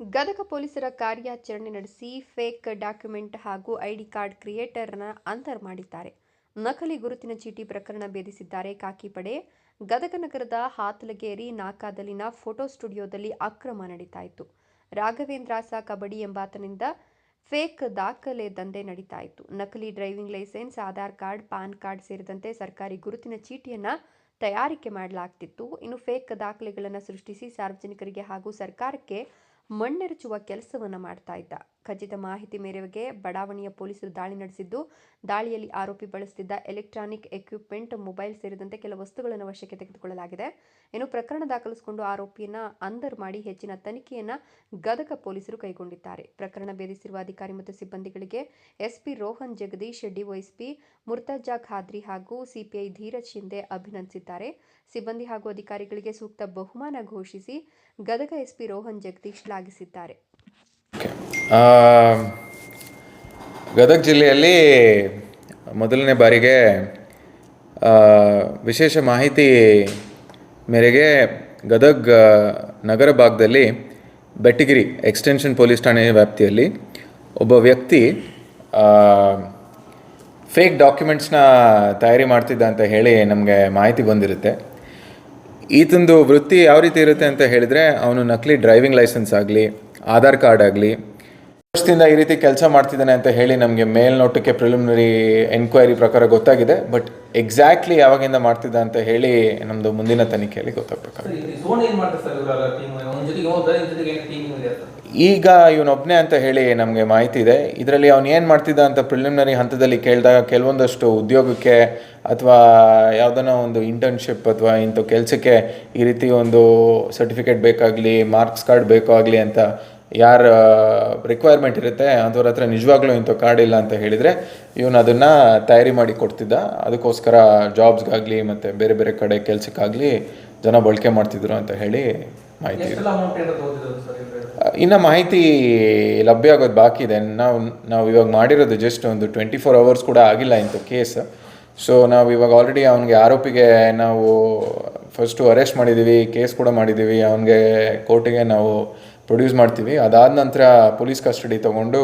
ಗದಗ ಪೊಲೀಸರ ಕಾರ್ಯಾಚರಣೆ ನಡೆಸಿ ಫೇಕ್ ಡಾಕ್ಯುಮೆಂಟ್ ಹಾಗೂ ಐಡಿ ಕಾರ್ಡ್ ಕ್ರಿಯೇಟರ್ನ ಅಂತರ್ ಮಾಡಿದ್ದಾರೆ. ನಕಲಿ ಗುರುತಿನ ಚೀಟಿ ಪ್ರಕರಣ ಭೇದಿಸಿದ್ದಾರೆ. ಕಾಕಿಪಡೆ, ಗದಗ ನಗರದ ಹಾತಲಗೇರಿ ನಾಕಾದಲ್ಲಿನ ಫೋಟೋ ಸ್ಟುಡಿಯೋದಲ್ಲಿ ಅಕ್ರಮ ನಡೀತಾ ಇತ್ತು. ರಾಘವೇಂದ್ರಾಸ ಕಬಡ್ಡಿ ಎಂಬಾತನಿಂದ ಫೇಕ್ ದಾಖಲೆ ದಂಧೆ ನಡೀತಾ ಇತ್ತು. ನಕಲಿ driving licence, Aadhaar card, PAN card ಸೇರಿದಂತೆ ಸರ್ಕಾರಿ ಗುರುತಿನ ಚೀಟಿಯನ್ನು ತಯಾರಿಕೆ ಮಾಡಲಾಗ್ತಿತ್ತು. ಇನ್ನು ಫೇಕ್ ದಾಖಲೆಗಳನ್ನು ಸೃಷ್ಟಿಸಿ ಸಾರ್ವಜನಿಕರಿಗೆ ಹಾಗೂ ಸರ್ಕಾರಕ್ಕೆ ಮಣ್ಣೆರಚುವ ಕೆಲಸವನ್ನು ಮಾಡ್ತಾ ಇದ್ದ. ಖಚಿತ ಮಾಹಿತಿ ಮೇರೆಗೆ ಬಡಾವಣೆಯ ಪೊಲೀಸರು ದಾಳಿ ನಡೆಸಿದ್ದು, ದಾಳಿಯಲ್ಲಿ ಆರೋಪಿ ಬಳಸುತ್ತಿದ್ದ ಎಲೆಕ್ಟ್ರಾನಿಕ್ ಎಕ್ವಿಪ್ಮೆಂಟ್, ಮೊಬೈಲ್ ಸೇರಿದಂತೆ ಕೆಲವು ವಸ್ತುಗಳನ್ನು ವಶಕ್ಕೆ ತೆಗೆದುಕೊಳ್ಳಲಾಗಿದೆ. ಇನ್ನು ಪ್ರಕರಣ ದಾಖಲಿಸಿಕೊಂಡು ಆರೋಪಿಯನ್ನ ಅಂದರ್ ಮಾಡಿ ಹೆಚ್ಚಿನ ತನಿಖೆಯನ್ನ ಗದಗ ಪೊಲೀಸರು ಕೈಗೊಂಡಿದ್ದಾರೆ. ಪ್ರಕರಣ ಭೇದಿಸಿರುವ ಅಧಿಕಾರಿ ಮತ್ತು ಸಿಬ್ಬಂದಿಗಳಿಗೆ ಎಸ್ಪಿ ರೋಹನ್ ಜಗದೀಶ್, ಡಿವೈಎಸ್ಪಿ ಮುರ್ತಜಾ ಖಾದ್ರಿ ಹಾಗೂ ಸಿಪಿಐ ಧೀರಜ್ ಶಿಂದೆ ಅಭಿನಂದಿಸಿದ್ದಾರೆ. ಸಿಬ್ಬಂದಿ ಹಾಗೂ ಅಧಿಕಾರಿಗಳಿಗೆ ಸೂಕ್ತ ಬಹುಮಾನ ಘೋಷಿಸಿ ಗದಗ ಎಸ್ಪಿ ರೋಹನ್ ಜಗದೀಶ್ ಶ್ಲಾಘಿಸಿದ್ದಾರೆ. ಗದಗ ಜಿಲ್ಲೆಯಲ್ಲಿ ಮೊದಲನೇ ಬಾರಿಗೆ ವಿಶೇಷ ಮಾಹಿತಿ ಮೇರೆಗೆ ಗದಗ ನಗರ ಭಾಗದಲ್ಲಿ ಬೆಟ್ಟಗಿರಿ ಎಕ್ಸ್ಟೆನ್ಷನ್ ಪೊಲೀಸ್ ಠಾಣೆ ವ್ಯಾಪ್ತಿಯಲ್ಲಿ ಒಬ್ಬ ವ್ಯಕ್ತಿ ಫೇಕ್ ಡಾಕ್ಯುಮೆಂಟ್ಸ್ನ ತಯಾರಿ ಮಾಡ್ತಿದ್ದ ಅಂತ ಹೇಳಿ ನಮಗೆ ಮಾಹಿತಿ ಬಂದಿರುತ್ತೆ. ಈತಂದು ವೃತ್ತಿ ಯಾವ ರೀತಿ ಇರುತ್ತೆ ಅಂತ ಹೇಳಿದರೆ, ಅವನು ನಕಲಿ ಡ್ರೈವಿಂಗ್ ಲೈಸೆನ್ಸ್ ಆಗಲಿ, ಆಧಾರ್ ಕಾರ್ಡ್ ಆಗಲಿ ವರ್ಷದಿಂದ ಈ ರೀತಿ ಕೆಲಸ ಮಾಡ್ತಿದ್ದಾನೆ ಅಂತ ಹೇಳಿ ನಮಗೆ ಮೇಲ್ನೋಟಕ್ಕೆ ಪ್ರಿಲಿಮಿನರಿ ಎನ್ಕ್ವೈರಿ ಪ್ರಕಾರ ಗೊತ್ತಾಗಿದೆ. ಬಟ್ ಎಕ್ಸಾಕ್ಟ್ಲಿ ಯಾವಾಗಿಂದ ಮಾಡ್ತಿದ್ದ ಅಂತ ಹೇಳಿ ನಮ್ಮದು ಮುಂದಿನ ತನಿಖೆಯಲ್ಲಿ ಗೊತ್ತಾಗಬೇಕಾಗುತ್ತೆ. ಈಗ ಇವನೊಬ್ಬನೇ ಅಂತ ಹೇಳಿ ನಮಗೆ ಮಾಹಿತಿ ಇದೆ. ಇದರಲ್ಲಿ ಅವನು ಏನು ಮಾಡ್ತಿದ್ದ ಅಂತ ಪ್ರಿಲಿಮಿನರಿ ಹಂತದಲ್ಲಿ ಕೇಳಿದಾಗ ಕೆಲವೊಂದಷ್ಟು ಉದ್ಯೋಗಕ್ಕೆ ಅಥವಾ ಯಾವುದನ್ನ ಒಂದು ಇಂಟರ್ನ್ಶಿಪ್ ಅಥವಾ ಇಂಥ ಕೆಲಸಕ್ಕೆ ಈ ರೀತಿ ಒಂದು ಸರ್ಟಿಫಿಕೇಟ್ ಬೇಕಾಗಲಿ ಮಾರ್ಕ್ಸ್ ಕಾರ್ಡ್ ಬೇಕಾಗಲಿ ಅಂತ ಯಾರ ರಿಕ್ವೈರ್ಮೆಂಟ್ ಇರುತ್ತೆ ಅಂಥವ್ರ ಹತ್ರ ನಿಜವಾಗ್ಲೂ ಇಂಥ ಕಾರ್ಡ್ ಇಲ್ಲ ಅಂತ ಹೇಳಿದರೆ ಇವನು ಅದನ್ನು ತಯಾರಿ ಮಾಡಿ ಕೊಡ್ತಿದ್ದ. ಅದಕ್ಕೋಸ್ಕರ ಜಾಬ್ಸ್ಗಾಗಲಿ ಮತ್ತು ಬೇರೆ ಬೇರೆ ಕಡೆ ಕೆಲಸಕ್ಕಾಗಲಿ ಜನ ಬಳಕೆ ಮಾಡ್ತಿದ್ರು ಅಂತ ಹೇಳಿ ಮಾಹಿತಿ ಇನ್ನು ಮಾಹಿತಿ ಲಭ್ಯ ಆಗೋದು ಬಾಕಿ ಇದೆ. ನಾವು ನಾವು ಇವಾಗ ಮಾಡಿರೋದು ಜಸ್ಟ್ ಒಂದು ಟ್ವೆಂಟಿ ಫೋರ್ ಅವರ್ಸ್ ಕೂಡ ಆಗಿಲ್ಲ ಇಂಥ ಕೇಸ್ ಸೊ ನಾವು ಇವಾಗ ಆಲ್ರೆಡಿ ಅವನಿಗೆ ಆರೋಪಿಗೆ ನಾವು ಫಸ್ಟು ಅರೆಸ್ಟ್ ಮಾಡಿದ್ದೀವಿ ಕೇಸ್ ಕೂಡ ಮಾಡಿದ್ದೀವಿ ಅವನಿಗೆ ಕೋರ್ಟಿಗೆ ನಾವು ಪ್ರೊಡ್ಯೂಸ್ ಮಾಡ್ತೀವಿ. ಅದಾದ ನಂತರ ಪೊಲೀಸ್ ಕಸ್ಟಡಿ ತೊಗೊಂಡು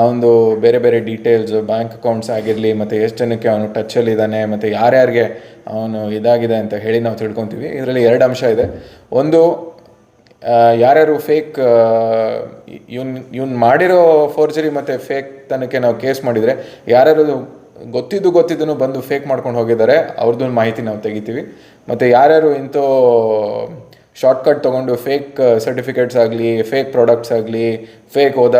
ಅವನದು ಬೇರೆ ಬೇರೆ ಡೀಟೇಲ್ಸ್ ಬ್ಯಾಂಕ್ ಅಕೌಂಟ್ಸ್ ಆಗಿರಲಿ, ಮತ್ತು ಎಷ್ಟು ಜನಕ್ಕೆ ಅವನು ಟಚ್ಚಲ್ಲಿದ್ದಾನೆ ಮತ್ತು ಯಾರ್ಯಾರಿಗೆ ಅವನು ಇದಾಗಿದೆ ಅಂತ ಹೇಳಿ ನಾವು ತಿಳ್ಕೊತೀವಿ. ಇದರಲ್ಲಿ ಎರಡು ಅಂಶ ಇದೆ. ಒಂದು ಯಾರ್ಯಾರು ಫೇಕ್ ಇವ್ನು ಇವ್ನು ಮಾಡಿರೋ ಫೋರ್ಜರಿ ಮತ್ತು ಫೇಕ್ ತನಕ್ಕೆ ನಾವು ಕೇಸ್ ಮಾಡಿದರೆ, ಯಾರ್ಯಾರು ಗೊತ್ತಿದ್ದು ಗೊತ್ತಿದ್ದನ್ನು ಬಂದು ಫೇಕ್ ಮಾಡ್ಕೊಂಡು ಹೋಗಿದ್ದಾರೆ. ಅವ್ರದ್ದು ಮಾಹಿತಿ ನಾವು ತೆಗಿತೀವಿ. ಮತ್ತು ಯಾರ್ಯಾರು ಇಂಥ ಶಾರ್ಟ್ಕಟ್ ತೊಗೊಂಡು ಫೇಕ್ ಸರ್ಟಿಫಿಕೇಟ್ಸ್ ಆಗಲಿ ಫೇಕ್ ಪ್ರಾಡಕ್ಟ್ಸ್ ಆಗಲಿ ಫೇಕ್ ಹೋದ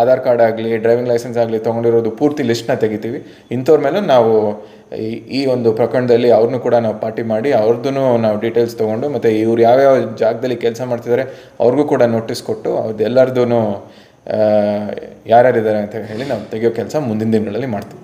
ಆಧಾರ್ ಕಾರ್ಡ್ ಆಗಲಿ ಡ್ರೈವಿಂಗ್ ಲೈಸೆನ್ಸ್ ಆಗಲಿ ತೊಗೊಂಡಿರೋದು ಪೂರ್ತಿ ಲಿಸ್ಟ್ನ ತೆಗಿತೀವಿ. ಇಂಥವ್ರ ಮೇಲೂ ನಾವು ಈ ಈ ಒಂದು ಪ್ರಕರಣದಲ್ಲಿ ಅವ್ರನ್ನೂ ಕೂಡ ನಾವು ಪಾರ್ಟಿ ಮಾಡಿ ಅವ್ರದ್ದು ನಾವು ಡೀಟೇಲ್ಸ್ ತೊಗೊಂಡು ಮತ್ತು ಇವ್ರು ಯಾವ್ಯಾವ ಜಾಗದಲ್ಲಿ ಕೆಲಸ ಮಾಡ್ತಿದ್ದಾರೆ ಅವ್ರಿಗೂ ಕೂಡ ನೋಟಿಸ್ ಕೊಟ್ಟು ಅವ್ರದ್ದು ಎಲ್ಲರದ್ದು ಯಾರ್ಯಾರಿದ್ದಾರೆ ಅಂತ ಹೇಳಿ ನಾವು ತೆಗಿಯೋ ಕೆಲಸ ಮುಂದಿನ ದಿನಗಳಲ್ಲಿ ಮಾಡ್ತೀವಿ.